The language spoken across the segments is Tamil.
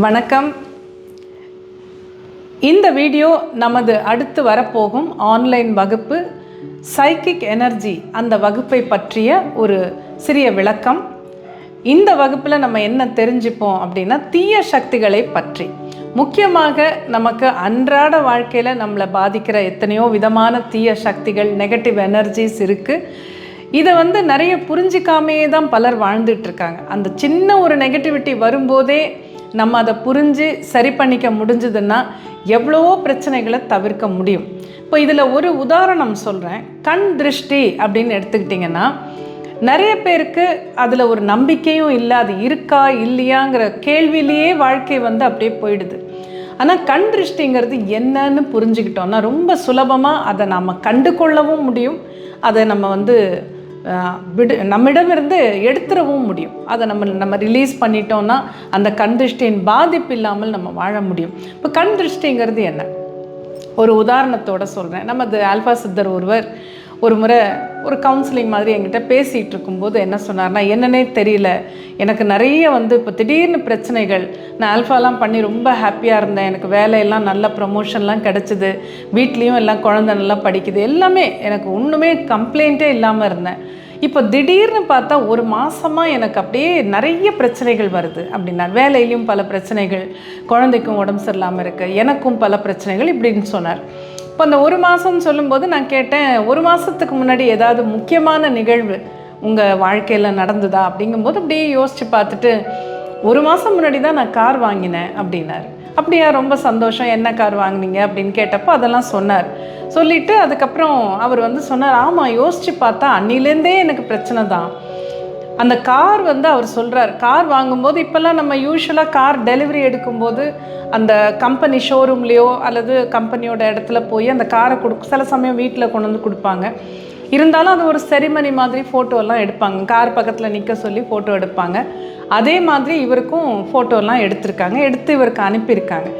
வணக்கம். இந்த வீடியோ நமது அடுத்து வரப்போகும் ஆன்லைன் வகுப்பு சைக்கிக் எனர்ஜி அந்த வகுப்பை பற்றிய ஒரு சிறிய விளக்கம். இந்த வகுப்பில் நம்ம என்ன தெரிஞ்சுப்போம் அப்படின்னா தீய சக்திகளை பற்றி. முக்கியமாக நமக்கு அன்றாட வாழ்க்கையில் நம்மளை பாதிக்கிற எத்தனையோ விதமான தீய சக்திகள் நெகட்டிவ் எனர்ஜிஸ் இருக்குது இதை வந்து நிறைய புரிஞ்சிக்காமையே தான் பலர் வாழ்ந்துட்டு இருக்காங்க. அந்த சின்ன ஒரு நெகட்டிவிட்டி வரும்போதே நம்ம அதை புரிஞ்சு சரி பண்ணிக்க முடிஞ்சதுன்னா எவ்வளவோ பிரச்சனைகளை தவிர்க்க முடியும். இப்போ இதில் ஒரு உதாரணம் சொல்கிறேன் கண் திருஷ்டி அப்படின்னு எடுத்துக்கிட்டிங்கன்னா நிறைய பேருக்கு அதில் ஒரு நம்பிக்கையும் இல்லை அது இருக்கா இல்லையாங்கிற கேள்வியிலேயே வாழ்க்கை வந்து அப்படியே போயிடுது. ஆனால் கண் திருஷ்டிங்கிறது என்னன்னு புரிஞ்சுக்கிட்டோம்னா ரொம்ப சுலபமாக அதை நாம் கண்டு கொள்ளவும் முடியும். அதை நம்ம வந்து விடு நம்மிடமிருந்து எடுத்துடவும் முடியும். அதை நம்ம நம்ம ரிலீஸ் பண்ணிட்டோம்னா அந்த கண் திருஷ்டியின் பாதிப்பு இல்லாமல் நம்ம வாழ முடியும். இப்போ கண் திருஷ்டிங்கிறது என்ன? ஒரு உதாரணத்தோட சொல்கிறேன் நமது ஆல்பா சித்தர் ஒருவர் ஒரு முறை ஒரு கவுன்சிலிங் மாதிரி என்கிட்ட பேசிகிட்டு இருக்கும்போது என்ன சொன்னார்னா என்னன்னே தெரியல. எனக்கு நிறைய வந்து இப்போ திடீர்னு பிரச்சனைகள். நான் ஆல்ஃபாலாம் பண்ணி ரொம்ப ஹாப்பியாக இருந்தேன். எனக்கு வேலையெல்லாம் நல்ல ப்ரமோஷன்லாம் கிடச்சிது. வீட்லேயும் எல்லாம் குழந்தை நல்லா படிக்குது. எல்லாமே எனக்கு ஒன்றுமே கம்ப்ளைண்ட்டே இல்லாமல் இருந்தேன். இப்போ திடீர்னு பார்த்தா ஒரு மாதமாக எனக்கு அப்படியே நிறைய பிரச்சனைகள் வருது. அப்படின்னா வேலையிலையும் பல பிரச்சனைகள். குழந்தைக்கும் உடம்பு சரியில்லாமல் இருக்குது எனக்கும் பல பிரச்சனைகள் இப்படின்னு சொன்னார். இப்போ அந்த ஒரு மாதம்னு சொல்லும்போது நான் கேட்டேன் ஒரு மாதத்துக்கு முன்னாடி ஏதாவது முக்கியமான நிகழ்வு உங்கள் வாழ்க்கையில் நடந்ததா? அப்படிங்கும்போது அப்படியே யோசித்து பார்த்துட்டு ஒரு மாதம் முன்னாடி தான் நான் கார் வாங்கினேன் அப்படின்னாரு. அப்படியா ரொம்ப சந்தோஷம். என்ன கார் வாங்குனீங்க? அப்படின்னு கேட்டப்போ அதெல்லாம் சொன்னார். சொல்லிவிட்டு அதுக்கப்புறம் அவர் வந்து சொன்னார் ஆமாம் யோசித்து பார்த்தா அன்னிலேருந்தே எனக்கு பிரச்சனை தான். அந்த கார் வந்து அவர் சொல்கிறார் கார் வாங்கும்போது இப்போல்லாம் நம்ம யூஸ்வலாக கார் டெலிவரி எடுக்கும்போது அந்த கம்பெனி ஷோரூம்லேயோ அல்லது கம்பெனியோட இடத்துல போய் அந்த காரை கொடு சில சமயம் வீட்டில் கொண்டு வந்து கொடுப்பாங்க. இருந்தாலும் அது ஒரு செரிமனி மாதிரி ஃபோட்டோலாம் எடுப்பாங்க. கார் பக்கத்தில் நிற்க சொல்லி ஃபோட்டோ எடுப்பாங்க. அதே மாதிரி இவருக்கும் ஃபோட்டோலாம் எடுத்திருக்காங்க. எடுத்து இவருக்கு அனுப்பியிருக்காங்க.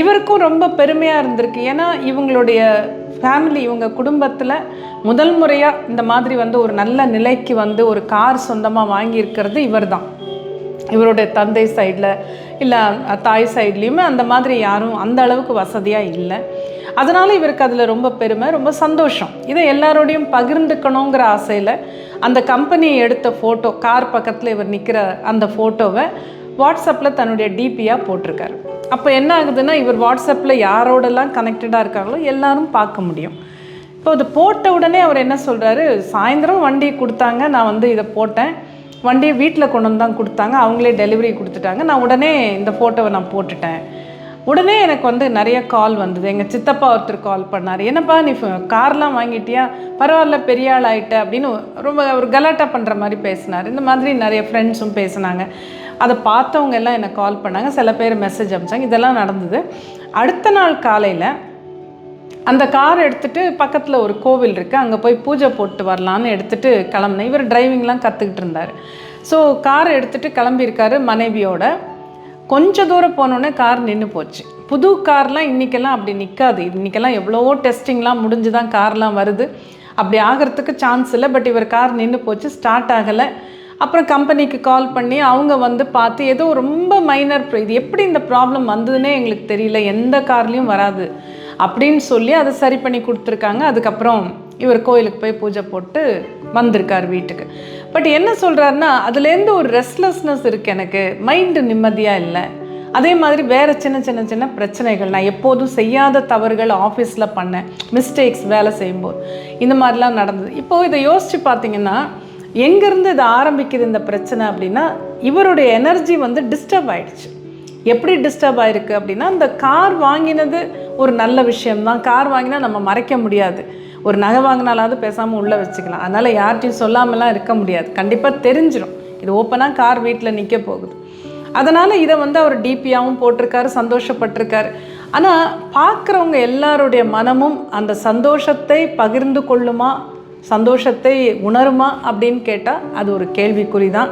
இவருக்கும் ரொம்ப பெருமையாக இருந்திருக்கு. ஏன்னா இவங்களுடைய ஃபேமிலி இவங்க குடும்பத்தில் முதல் முறையாக இந்த மாதிரி வந்து ஒரு நல்ல நிலைக்கு வந்து ஒரு கார் சொந்தமாக வாங்கியிருக்கிறது இவர் தான் இவருடைய தந்தை சைடில் இல்லை தாய் சைட்லேயுமே அந்த மாதிரி யாரும் அந்த அளவுக்கு வசதியாக இல்லை. அதனால் இவருக்கு அதில் ரொம்ப பெருமை ரொம்ப சந்தோஷம். இதை எல்லாரோடையும் பகிர்ந்துக்கணுங்கிற ஆசையில் அந்த கம்பெனி எடுத்த ஃபோட்டோ கார் பக்கத்தில் இவர் நிற்கிற அந்த ஃபோட்டோவை வாட்ஸ்அப்பில் தன்னுடைய டிபியாக போட்டிருக்காரு. அப்போ என்ன ஆகுதுன்னா இவர் வாட்ஸ்அப்பில் யாரோடெல்லாம் கனெக்டடாக இருக்காங்களோ எல்லாரும் பார்க்க முடியும். இப்போ அது போட்ட உடனே அவர் என்ன சொல்கிறாரு சாயந்தரம் வண்டி கொடுத்தாங்க நான் வந்து இதை போட்டேன். வண்டியை வீட்டில் கொண்டு வந்து தான் கொடுத்தாங்க. அவங்களே டெலிவரி கொடுத்துட்டாங்க. நான் உடனே இந்த ஃபோட்டோவை நான் போட்டுட்டேன். உடனே எனக்கு வந்து நிறைய கால் வந்தது. எங்கள் சித்தப்பா ஒருத்தர் கால் பண்ணார். என்னப்பா நீ கார்லாம் வாங்கிட்டியா? பரவாயில்ல பெரிய ஆள் ஆகிட்ட அப்படின்னு ரொம்ப ஒரு கலாட்டா பண்ணுற மாதிரி பேசினார். இந்த மாதிரி நிறைய ஃப்ரெண்ட்ஸும் பேசினாங்க. அதை பார்த்தவங்க எல்லாம் எனக்கு கால் பண்ணாங்க. சில பேர் மெசேஜ் அனுப்பிச்சாங்க இதெல்லாம் நடந்தது. அடுத்த நாள் காலையில் அந்த கார் எடுத்துகிட்டு பக்கத்தில் ஒரு கோவில் இருக்குது அங்கே போய் பூஜை போட்டு வரலான்னு எடுத்துகிட்டு கிளம்புனேன். இவர் டிரைவிங்லாம் கற்றுக்கிட்டு இருந்தார். ஸோ கார் எடுத்துகிட்டு கிளம்பியிருக்காரு மனைவியோட. கொஞ்சம் தூரம் போனோடனே கார் நின்று போச்சு. புது கார்லாம் இன்றைக்கெல்லாம் அப்படி நிற்காது இன்றைக்கெல்லாம் எவ்வளவோ டெஸ்டிங்லாம் முடிஞ்சு தான் கார்லாம் வருது. அப்படி ஆகிறதுக்கு சான்ஸ் இல்லை. பட் இவர் கார் நின்று போச்சு ஸ்டார்ட் ஆகலை. அப்புறம் கம்பெனிக்கு கால் பண்ணி அவங்க வந்து பார்த்து ஏதோ ரொம்ப மைனர் இது எப்படி இந்த ப்ராப்ளம் வந்ததுன்னே எங்களுக்கு தெரியல. எந்த கார்லேயும் வராது அப்படின்னு சொல்லி அதை சரி பண்ணி கொடுத்துருக்காங்க. அதுக்கப்புறம் இவர் கோயிலுக்கு போய் பூஜை போட்டு வந்திருக்கார் வீட்டுக்கு. பட் என்ன சொல்கிறாருன்னா அதுலேருந்து ஒரு ரெஸ்ட்லெஸ்னஸ் இருக்குது எனக்கு. மைண்டு நிம்மதியாக இல்லை. அதே மாதிரி வேறு சின்ன சின்ன சின்ன பிரச்சனைகள். நான் எப்போதும் செய்யாத தவறுகள் ஆஃபீஸில் பண்ணேன். மிஸ்டேக்ஸ் வேலை செய்யும்போது. இந்த மாதிரிலாம் நடந்தது. இப்போது இதை யோசித்து பார்த்தீங்கன்னா எங்கேருந்து இது ஆரம்பிக்குது இந்த பிரச்சனை அப்படின்னா இவருடைய எனர்ஜி வந்து டிஸ்டர்ப் ஆயிடுச்சு. எப்படி டிஸ்டர்ப் ஆயிருக்கு அப்படின்னா இந்த கார் வாங்கினது ஒரு நல்ல விஷயம்தான். கார் வாங்கினா நம்ம மறைக்க முடியாது. ஒரு நகை வாங்கினாலாவது பேசாமல் உள்ளே வச்சுக்கலாம். அதனால் யார்கிட்டையும் சொல்லாமலாம் இருக்க முடியாது. கண்டிப்பாக தெரிஞ்சிடும் இது ஓப்பனாக கார் வீட்டில் நிற்க போகுது. அதனால் இதை வந்து அவர் டிபியாகவும் போட்டிருக்காரு சந்தோஷப்பட்டிருக்காரு. ஆனால் பார்க்குறவங்க எல்லாருடைய மனமும் அந்த சந்தோஷத்தை பகிர்ந்து கொள்ளுமா சந்தோஷத்தை உணருமா அப்படின்னு கேட்டால் அது ஒரு கேள்விக்குறி தான்.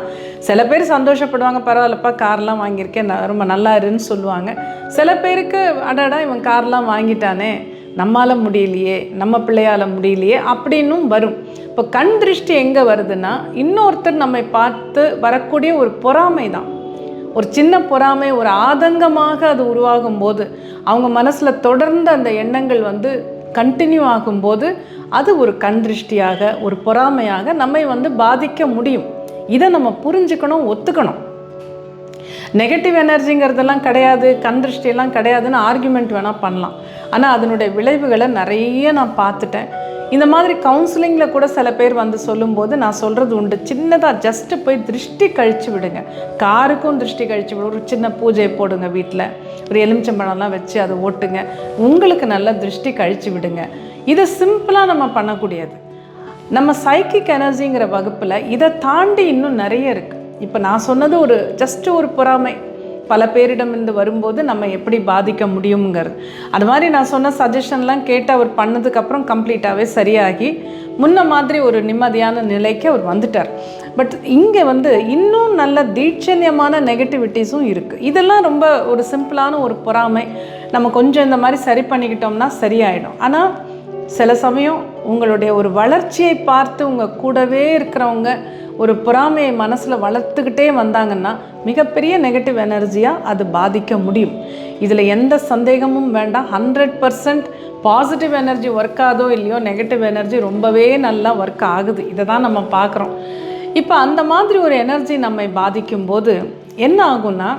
சில பேர் சந்தோஷப்படுவாங்க பரவாயில்லப்பா கார்லாம் வாங்கியிருக்கேன் ரொம்ப நல்லா இருன்னு சொல்லுவாங்க. சில பேருக்கு அடடா இவன் கார்லாம் வாங்கிட்டானே. நம்மால் முடியலையே நம்ம பிள்ளையால் முடியலையே அப்படின்னும் வரும். இப்போ கண் திருஷ்டி எங்கே வருதுன்னா இன்னொருத்தர் நம்மை பார்த்து வரக்கூடிய ஒரு பொறாமை தான். ஒரு சின்ன பொறாமை ஒரு ஆதங்கமாக அது உருவாகும் போது அவங்க மனசில் தொடர்ந்து அந்த எண்ணங்கள் வந்து கண்டினியூ ஆகும்போது அது ஒரு கண் திருஷ்டியாக ஒரு பொறாமையாக நம்மை வந்து பாதிக்க முடியும். இதை நம்ம புரிஞ்சுக்கணும் ஒத்துக்கணும். நெகட்டிவ் எனர்ஜிங்கிறதெல்லாம் கிடையாது கண் திருஷ்டியெல்லாம் கிடையாதுன்னு ஆர்குமெண்ட் வேணால் பண்ணலாம். ஆனால் அதனுடைய விளைவுகளை நிறைய நான் பார்த்துட்டேன். இந்த மாதிரி கவுன்சிலிங்கில் கூட சில பேர் வந்து சொல்லும்போது நான் சொல்கிறது உண்டு. சின்னதாக ஜஸ்ட்டு போய் திருஷ்டி கழித்து விடுங்க. காருக்கும் திருஷ்டி கழித்து விடு. ஒரு சின்ன பூஜை போடுங்க வீட்டில் ஒரு எலுமிச்சம்பழம்லாம் வச்சு அதை ஓட்டுங்க. உங்களுக்கு நல்லா திருஷ்டி கழிச்சு விடுங்க. இதை சிம்பிளாக நம்ம பண்ணக்கூடியது. நம்ம சைக்கிக் எனர்ஜிங்கிற வகுப்பில் இதை தாண்டி இன்னும் நிறைய இருக்குது இப்போ நான் சொன்னது ஒரு ஜஸ்ட் ஒரு பொறாமை. பல பேரிடமிருந்து வரும்போது நம்ம எப்படி பாதிக்க முடியுங்கிறது அது மாதிரி நான் சொன்ன சஜஷன்லாம் கேட்டு அவர் பண்ணதுக்கப்புறம் கம்ப்ளீட்டாகவே சரியாகி முன்ன மாதிரி ஒரு நிம்மதியான நிலைக்கு அவர் வந்துட்டார். பட் இங்கே வந்து இன்னும் நல்ல தீட்சண்யமான நெகட்டிவிட்டிஸும் இருக்குது இதெல்லாம் ரொம்ப ஒரு சிம்பிளான ஒரு பொறாமை. நம்ம கொஞ்சம் இந்த மாதிரி சரி பண்ணிக்கிட்டோம்னா சரியாயிடும். ஆனால் சில சமயம் உங்களுடைய ஒரு வளர்ச்சியை பார்த்து உங்கள் கூடவே இருக்கிறவங்க ஒரு பொறாமையை மனசில் வளர்த்துக்கிட்டே வந்தாங்கன்னா மிகப்பெரிய நெகட்டிவ் எனர்ஜியாக அது பாதிக்க முடியும். இதில் எந்த சந்தேகமும் வேண்டாம். Hundred percent positive energy work ஆகுதோ இல்லையோ நெகட்டிவ் எனர்ஜி ரொம்பவே நல்லா ஒர்க் ஆகுது. இதை தான் நம்ம பார்க்குறோம். இப்போ அந்த மாதிரி ஒரு எனர்ஜி நம்மை பாதிக்கும்போது என்ன ஆகும்னா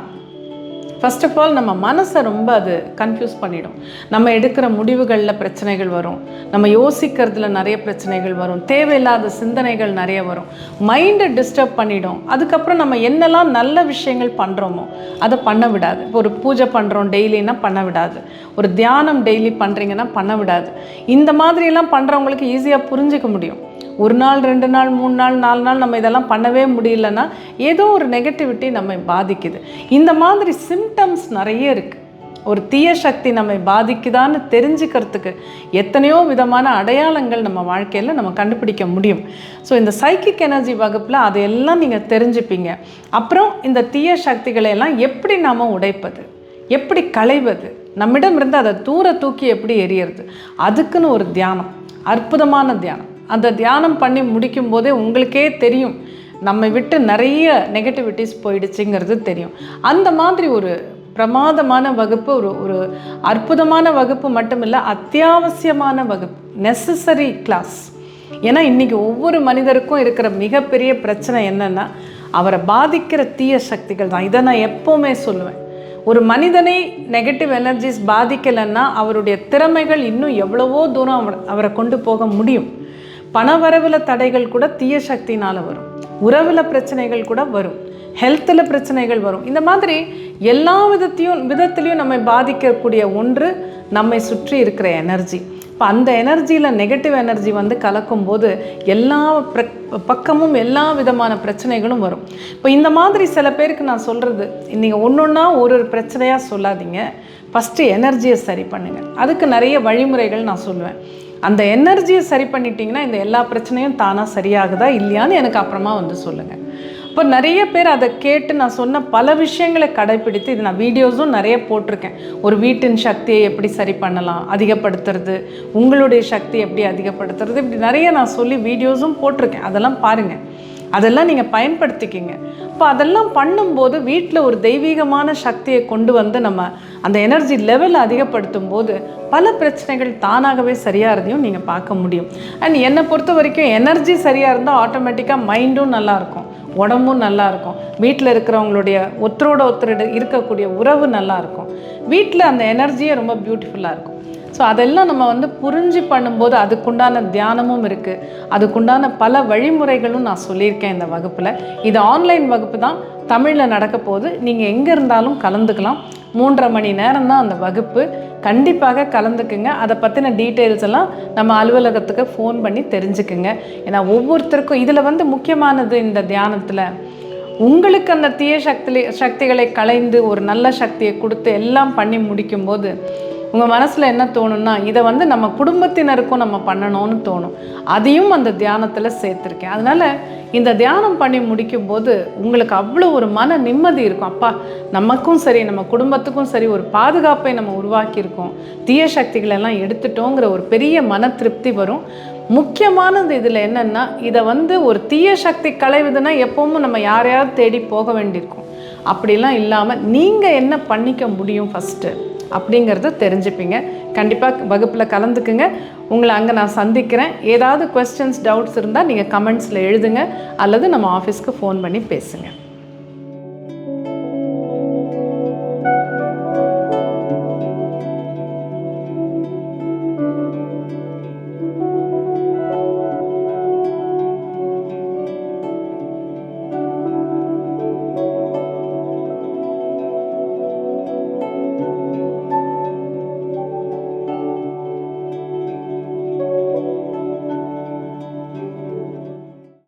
ஃபர்ஸ்ட் ஆஃப் ஆல் நம்ம மனசை ரொம்ப அது கன்ஃபியூஸ் பண்ணிடும். நம்ம எடுக்கிற முடிவுகளில் பிரச்சனைகள் வரும். நம்ம யோசிக்கிறதுல நிறைய பிரச்சனைகள் வரும். தேவையில்லாத சிந்தனைகள் நிறைய வரும். மைண்டை டிஸ்டர்ப் பண்ணிடும். அதுக்கப்புறம் நம்ம என்னெல்லாம் நல்ல விஷயங்கள் பண்ணுறோமோ அதை பண்ண விடாது. இப்போ ஒரு பூஜை பண்ணுறோம் டெய்லின்னா பண்ண விடாது. ஒரு தியானம் டெய்லி பண்ணுறீங்கன்னா பண்ண விடாது. இந்த மாதிரியெல்லாம் பண்ணுறவங்களுக்கு ஈஸியாக புரிஞ்சிக்க முடியும். ஒரு நாள் ரெண்டு நாள் மூணு நாள் நாலு நாள் நம்ம இதெல்லாம் பண்ணவே முடியலன்னா ஏதோ ஒரு நெகட்டிவிட்டி நம்மை பாதிக்குது. இந்த மாதிரி சிம்டம்ஸ் நிறைய இருக்குது ஒரு தீய சக்தி நம்மை பாதிக்குதான்னு தெரிஞ்சுக்கிறதுக்கு எத்தனையோ விதமான அடையாளங்கள் நம்ம வாழ்க்கையில் நம்ம கண்டுபிடிக்க முடியும். ஸோ இந்த சைக்கிக் எனர்ஜி வகுப்பில் அதையெல்லாம் நீங்கள் தெரிஞ்சுப்பீங்க. அப்புறம் இந்த தீய சக்திகளை எல்லாம் எப்படி நாம் உடைப்பது? எப்படி களைவது? நம்மிடம் இருந்து அதை தூர தூக்கி எப்படி எரியறது அதுக்குன்னு ஒரு தியானம். அற்புதமான தியானம். அந்த தியானம் பண்ணி முடிக்கும் போதே உங்களுக்கே தெரியும். நம்மை விட்டு நிறைய நெகட்டிவிட்டிஸ் போயிடுச்சுங்கிறது தெரியும். அந்த மாதிரி ஒரு பிரமாதமான வகுப்பு ஒரு ஒரு அற்புதமான வகுப்பு மட்டும் இல்லை அத்தியாவசியமான வகுப்பு நெசசரி கிளாஸ் ஏன்னா இன்றைக்கி ஒவ்வொரு மனிதருக்கும் இருக்கிற மிகப்பெரிய பிரச்சனை என்னென்னா அவரை பாதிக்கிற தீய சக்திகள் தான். இதை நான் எப்போவுமே சொல்லுவேன். ஒரு மனிதனை நெகட்டிவ் எனர்ஜிஸ் பாதிக்கலைன்னா அவருடைய திறமைகள் இன்னும் எவ்வளவோ தூரம் அவரை கொண்டு போக முடியும். பணவரவில் தடைகள் கூட தீய சக்தினால் வரும். உறவில் பிரச்சனைகள் கூட வரும். ஹெல்த்தில் பிரச்சனைகள் வரும். இந்த மாதிரி எல்லா விதத்தையும் விதத்துலேயும் நம்மை பாதிக்கக்கூடிய ஒன்று நம்மை சுற்றி இருக்கிற எனர்ஜி இப்போ அந்த எனர்ஜியில் நெகட்டிவ் எனர்ஜி வந்து கலக்கும்போது எல்லா பிர பக்கமும் எல்லா விதமான பிரச்சனைகளும் வரும். இப்போ இந்த மாதிரி சில பேருக்கு நான் சொல்கிறது நீங்கள் ஒன்று ஒன்றா ஒரு ஒரு பிரச்சனையாக சொல்லாதீங்க. ஃபஸ்ட்டு எனர்ஜியை சரி பண்ணுங்கள் அதுக்கு நிறைய வழிமுறைகள் நான் சொல்லுவேன். அந்த எனர்ஜியை சரி பண்ணிட்டீங்கன்னா இந்த எல்லா பிரச்சனையும் தானாக சரியாகுதா இல்லையான்னு எனக்கு அப்புறமா வந்து சொல்லுங்கள் இப்போ நிறைய பேர் அதை கேட்டு நான் சொன்ன பல விஷயங்களை கடைப்பிடித்து இது நான் வீடியோஸும் நிறைய போட்டிருக்கேன். ஒரு வீட்டின் சக்தியை எப்படி சரி பண்ணலாம் அதிகப்படுத்துறது உங்களுடைய சக்தி எப்படி அதிகப்படுத்துறது இப்படி நிறைய நான் சொல்லி வீடியோஸும் போட்டிருக்கேன். அதெல்லாம் பாருங்கள் அதெல்லாம் நீங்கள் பயன்படுத்திக்கிங்க. இப்போ அதெல்லாம் பண்ணும்போது வீட்டில் ஒரு தெய்வீகமான சக்தியை கொண்டு வந்து நம்ம அந்த எனர்ஜி லெவல் அதிகப்படுத்தும் போது பல பிரச்சனைகள் தானாகவே சரியாகிறதையும் நீங்கள் பார்க்க முடியும். அண்ட் என்னை பொறுத்த வரைக்கும் எனர்ஜி சரியாக இருந்தால் ஆட்டோமேட்டிக்காக மைண்டும் நல்லாயிருக்கும் உடம்பும் நல்லாயிருக்கும் வீட்டில் இருக்கிறவங்களுடைய ஒருத்தரோட ஒருத்தர் இருக்கக்கூடிய உறவு நல்லாயிருக்கும் வீட்டில் அந்த எனர்ஜியே ரொம்ப பியூட்டிஃபுல்லாக இருக்கும். ஸோ அதெல்லாம் நம்ம வந்து புரிஞ்சு பண்ணும்போது அதுக்குண்டான தியானமும் இருக்குது அதுக்குண்டான பல வழிமுறைகளும் நான் சொல்லியிருக்கேன் இந்த வகுப்பில். இது ஆன்லைன் வகுப்பு தான். தமிழில் நடக்க போது நீங்கள் எங்கே இருந்தாலும் கலந்துக்கலாம். மூன்றரை மணி நேரம் தான் அந்த வகுப்பு. கண்டிப்பாக கலந்துக்குங்க. அதை பற்றின டீட்டெயில்ஸ் எல்லாம் நம்ம அலுவலகத்துக்கு ஃபோன் பண்ணி தெரிஞ்சுக்குங்க. ஏன்னா ஒவ்வொருத்தருக்கும் இதில் வந்து முக்கியமானது இந்த தியானத்தில். உங்களுக்கு அந்த தீய சக்தி சக்திகளை களைந்து ஒரு நல்ல சக்தியை கொடுத்து எல்லாம் பண்ணி முடிக்கும்போது உங்கள் மனசில் என்ன தோணும்னா இதை வந்து நம்ம குடும்பத்தினருக்கும் நம்ம பண்ணணும்னு தோணும். அதையும் அந்த தியானத்தில் சேர்த்துருக்கேன். அதனால் இந்த தியானம் பண்ணி முடிக்கும்போது உங்களுக்கு அவ்வளோ ஒரு மன நிம்மதி இருக்கும். அப்பா நமக்கும் சரி நம்ம குடும்பத்துக்கும் சரி ஒரு பாதுகாப்பை நம்ம உருவாக்கியிருக்கோம். தீய சக்திகளெல்லாம் எடுத்துட்டோங்கிற ஒரு பெரிய மன திருப்தி வரும். முக்கியமானது இதில் என்னென்னா இதை வந்து ஒரு தீய சக்தி களைவுதுன்னா எப்பவும் நம்ம யாரையாவது தேடி போக வேண்டியிருக்கும். அப்படிலாம் இல்லாமல் நீங்கள் என்ன பண்ணிக்க முடியும் ஃபஸ்ட்டு அப்படிங்கிறத தெரிஞ்சுப்பீங்க. கண்டிப்பாக வகுப்பில் கலந்துக்குங்க. உங்களை அங்கே நான் சந்திக்கிறேன். ஏதாவது கொஸ்டின்ஸ் டவுட்ஸ் இருந்தால் நீங்கள் கமெண்ட்ஸில் எழுதுங்க. அல்லது நம்ம ஆஃபீஸ்க்கு ஃபோன் பண்ணி பேசுங்கள்